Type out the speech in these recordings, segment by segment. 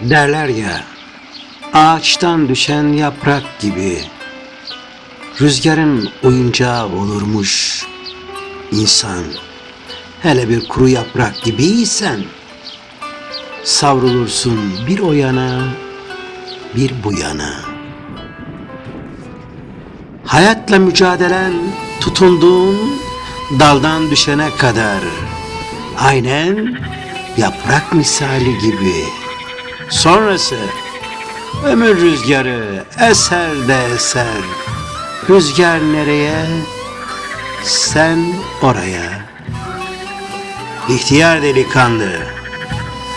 Derler ya, ağaçtan düşen yaprak gibi rüzgarın oyuncağı olurmuş insan. Hele bir kuru yaprak gibiysen savrulursun bir o yana bir bu yana. Hayatla mücadelen tutunduğun daldan düşene kadar aynen yaprak misali gibi. Sonrası ömür rüzgarı eser de eser. Rüzgar nereye? Sen oraya. İhtiyar delikanlı,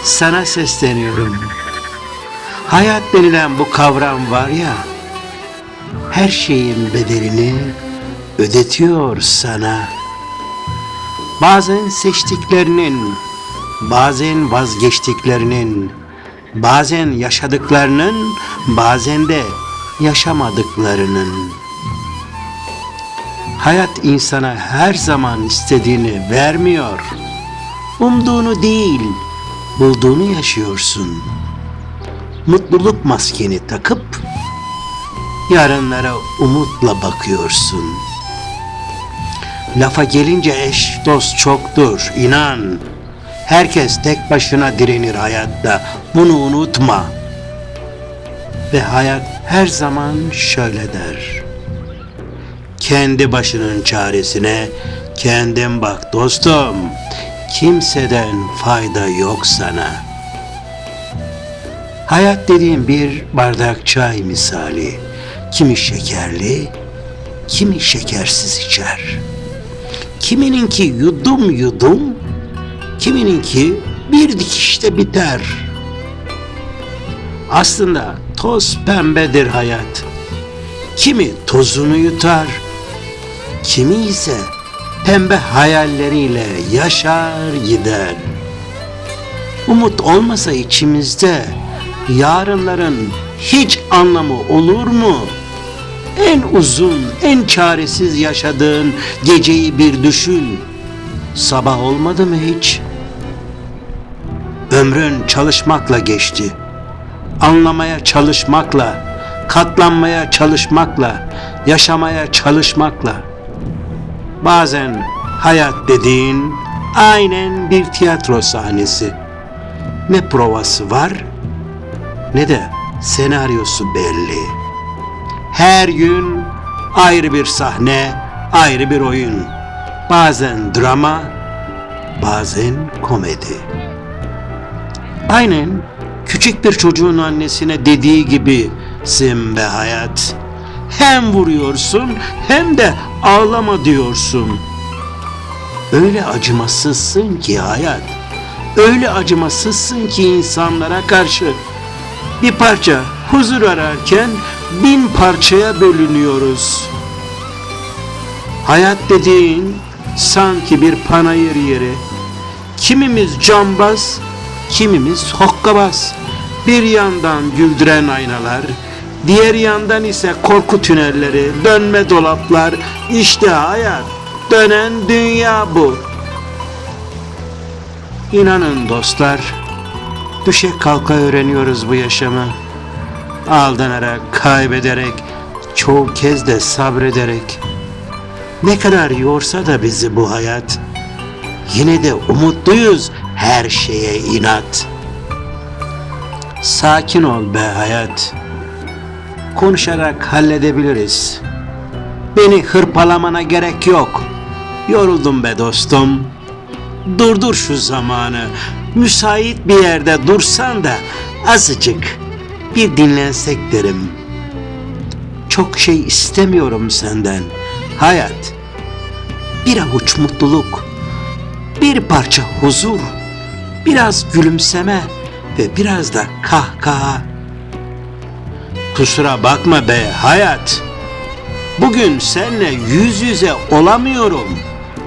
sana sesleniyorum. Hayat denilen bu kavram var ya, her şeyin bedelini ödetiyor sana. Bazen seçtiklerinin, bazen vazgeçtiklerinin, bazen yaşadıklarının, bazen de yaşamadıklarının. Hayat insana her zaman istediğini vermiyor. Umduğunu değil, bulduğunu yaşıyorsun. Mutluluk maskeni takıp yarınlara umutla bakıyorsun. Lafa gelince eş dost çoktur, inan. Herkes tek başına direnir hayatta. Bunu unutma. Ve hayat her zaman şöyle der. Kendi başının çaresine kendin bak dostum. Kimseden fayda yok sana. Hayat dediğim bir bardak çay misali. Kimi şekerli, kimi şekersiz içer. Kimininki yudum yudum, kimininki bir dikişte biter. Aslında toz pembedir hayat. Kimi tozunu yutar, kimi ise pembe hayalleriyle yaşar gider. Umut olmasa içimizde yarınların hiç anlamı olur mu? En uzun, en çaresiz yaşadığın geceyi bir düşün. Sabah olmadı mı hiç? Ömrün çalışmakla geçti. Anlamaya çalışmakla, katlanmaya çalışmakla, yaşamaya çalışmakla. Bazen hayat dediğin aynen bir tiyatro sahnesi. Ne provası var ne de senaryosu belli. Her gün ayrı bir sahne, ayrı bir oyun. Bazen drama, bazen komedi. Aynen küçük bir çocuğun annesine dediği gibi Simbe hayat. Hem vuruyorsun hem de ağlama diyorsun. Öyle acımasızsın ki hayat. Öyle acımasızsın ki insanlara karşı. Bir parça huzur ararken bin parçaya bölünüyoruz. Hayat dediğin sanki bir panayır yeri. Kimimiz cambaz, kimimiz hokkabaz. Bir yandan güldüren aynalar, diğer yandan ise korku tünelleri, dönme dolaplar. İşte hayat, dönen dünya bu. İnanın dostlar, düşe kalka öğreniyoruz bu yaşamı. Aldanarak, kaybederek, çoğu kez de sabrederek. Ne kadar yorsa da bizi bu hayat, yine de umutluyuz her şeye inat. Sakin ol be hayat. Konuşarak halledebiliriz. Beni hırpalamana gerek yok. Yoruldum be dostum. Durdur şu zamanı. Müsait bir yerde dursan da azıcık bir dinlensek derim. Çok şey istemiyorum senden. Hayat. Bir avuç mutluluk. Bir parça huzur. Biraz gülümseme ve biraz da kahkaha. Kusura bakma be hayat. Bugün seninle yüz yüze olamıyorum.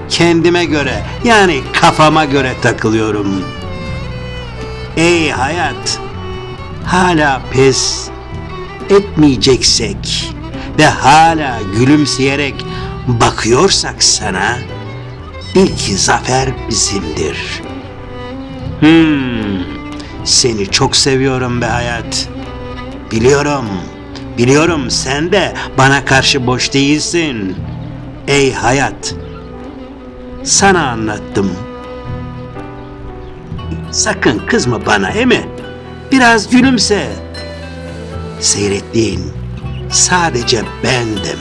Kendime göre yani kafama göre takılıyorum. Ey hayat, hala pes etmeyeceksek ve hala gülümseyerek bakıyorsak sana, bil ki zafer bizimdir. Hmm, Seni çok seviyorum be hayat. Biliyorum, biliyorum sen de bana karşı boş değilsin. Ey hayat, sana anlattım. Sakın kızma bana emi. Biraz gülümse. Seyrettiğin sadece bendim.